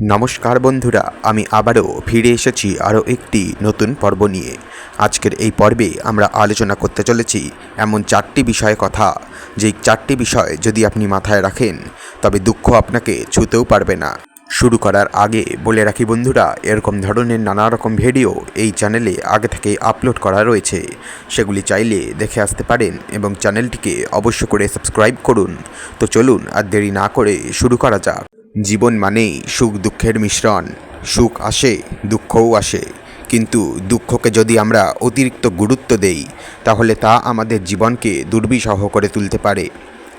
নমস্কার বন্ধুরা, আমি আবারও ফিরে এসেছি আরও একটি নতুন পর্ব নিয়ে। আজকের এই পর্বে আমরা আলোচনা করতে চলেছি এমন চারটি বিষয়ে কথা। যেই চারটি বিষয় যদি আপনি মাথায় রাখেন, তবে দুঃখ আপনাকে ছুতেও পারবে না। শুরু করার আগে বলে রাখি বন্ধুরা, এরকম ধরনের নানা রকম ভিডিও এই চ্যানেলে আগে থেকে আপলোড করা রয়েছে। সেগুলি চাইলে দেখে আসতে পারেন এবং চ্যানেলটিকে অবশ্য করে সাবস্ক্রাইব করুন। তো চলুন আর দেরি না করে শুরু করা যাক। জীবন মানেই সুখ দুঃখের মিশ্রণ। সুখ আসে, দুঃখও আসে। কিন্তু দুঃখকে যদি আমরা অতিরিক্ত গুরুত্ব দেই, তাহলে তা আমাদের জীবনকে দুর্বিষহ করে তুলতে পারে।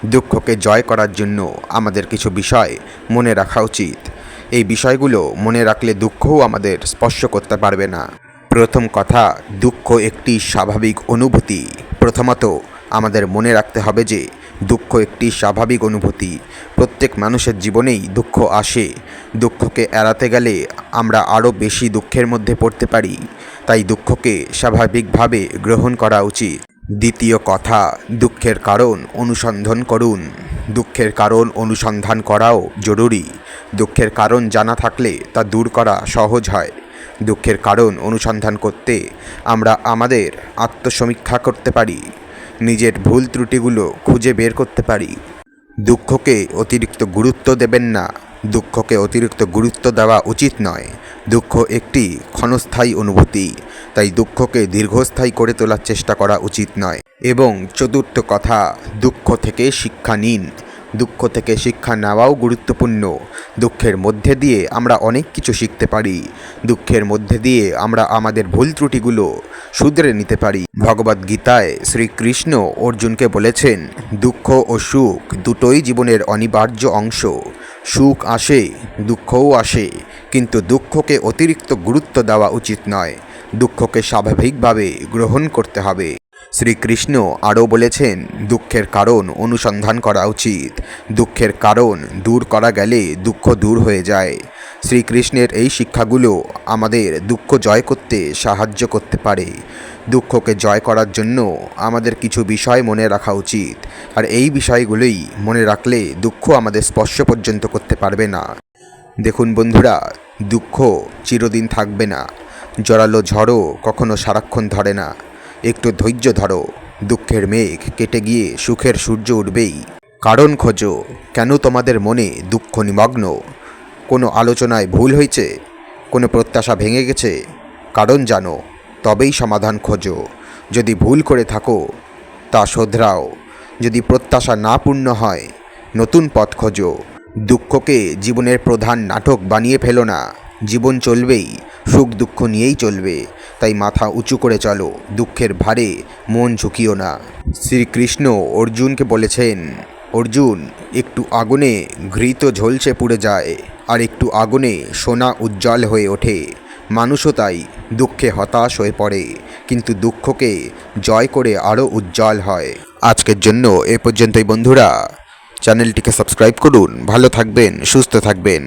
দুঃখকে জয় করার জন্য আমাদের কিছু বিষয় মনে রাখা উচিত। এই বিষয়গুলো মনে রাখলে দুঃখও আমাদের স্পর্শ করতে পারবে না। প্রথম কথা, দুঃখ একটি স্বাভাবিক অনুভূতি। প্রথমত আমাদের মনে রাখতে হবে যে দুঃখ একটি স্বাভাবিক অনুভূতি। প্রত্যেক মানুষের জীবনেই দুঃখ আসে। দুঃখকে এড়াতে গেলে আমরা আরও বেশি দুঃখের মধ্যে পড়তে পারি। তাই দুঃখকে স্বাভাবিকভাবে গ্রহণ করা উচিত। দ্বিতীয় কথা, দুঃখের কারণ অনুসন্ধান করুন। দুঃখের কারণ অনুসন্ধান করাও জরুরি। দুঃখের কারণ জানা থাকলে তা দূর করা সহজ হয়। দুঃখের কারণ অনুসন্ধান করতে আমরা আমাদের আত্মসমীক্ষা করতে পারি। নিজের ভুল ত্রুটিগুলো খুঁজে বের করতে পারি। দুঃখকে অতিরিক্ত গুরুত্ব দেবেন না। দুঃখকে অতিরিক্ত গুরুত্ব দেওয়া উচিত নয়। দুঃখ একটি ক্ষণস্থায়ী অনুভূতি, তাই দুঃখকে দীর্ঘস্থায়ী করে তোলার চেষ্টা করা উচিত নয়। এবং চতুর্থ কথা, দুঃখ থেকে শিক্ষা নিন। দুঃখ থেকে শিক্ষা নেওয়াও গুরুত্বপূর্ণ। দুঃখের মধ্যে দিয়ে আমরা অনেক কিছু শিখতে পারি। দুঃখের মধ্যে দিয়ে আমরা আমাদের ভুল ত্রুটিগুলো শুধরে নিতে পারি। ভগবদ গীতায় শ্রীকৃষ্ণ অর্জুনকে বলেছেন, দুঃখ ও সুখ দুটোই জীবনের অনিবার্য অংশ। সুখ আসে, দুঃখও আসে, কিন্তু দুঃখকে অতিরিক্ত গুরুত্ব দেওয়া উচিত নয়। দুঃখকে স্বাভাবিকভাবে গ্রহণ করতে হবে। শ্রীকৃষ্ণ আরও বলেছেন, দুঃখের কারণ অনুসন্ধান করা উচিত। দুঃখের কারণ দূর করা গেলে দুঃখ দূর হয়ে যায়। শ্রীকৃষ্ণের এই শিক্ষাগুলো আমাদের দুঃখ জয় করতে সাহায্য করতে পারে। দুঃখকে জয় করার জন্য আমাদের কিছু বিষয় মনে রাখা উচিত। আর এই বিষয়গুলোই মনে রাখলে দুঃখ আমাদের স্পর্শ পর্যন্ত করতে পারবে না। দেখুন বন্ধুরা, দুঃখ চিরদিন থাকবে না। জড়ালো ঝড়ও কখনো সারাক্ষণ ধরে না। একটু ধৈর্য ধরো। দুঃখের মেঘ কেটে গিয়ে সুখের সূর্য উঠবেই। কারণ খোঁজো, কেন তোমাদের মনে দুঃখ নিমগ্ন? কোনো আলোচনায় ভুল হয়েছে? কোনো প্রত্যাশা ভেঙে গেছে? কারণ জানো, তবেই সমাধান খোঁজো। যদি ভুল করে থাকো, তা শোধরাও। যদি প্রত্যাশা না পূর্ণ হয়, নতুন পথ খোঁজো। দুঃখকে জীবনের প্রধান নাটক বানিয়ে ফেলো না। জীবন চলবেই, সুখ দুঃখ নিয়েই চলবে। তাই মাথা উঁচু করে চলো, দুঃখের ভারে মন ঝুঁকিও না। শ্রীকৃষ্ণ অর্জুনকে বলেছেন, অর্জুন, একটু আগুনে ঘৃত ঝলছে পুড়ে যায়, আর একটু আগুনে সোনা উজ্জ্বল হয়ে ওঠে। মানুষও তাই দুঃখে হতাশ হয়ে পড়ে, কিন্তু দুঃখকে জয় করে আরও উজ্জ্বল হয়। আজকের জন্য এ পর্যন্তই বন্ধুরা। চ্যানেলটিকে সাবস্ক্রাইব করুন। ভালো থাকবেন, সুস্থ থাকবেন।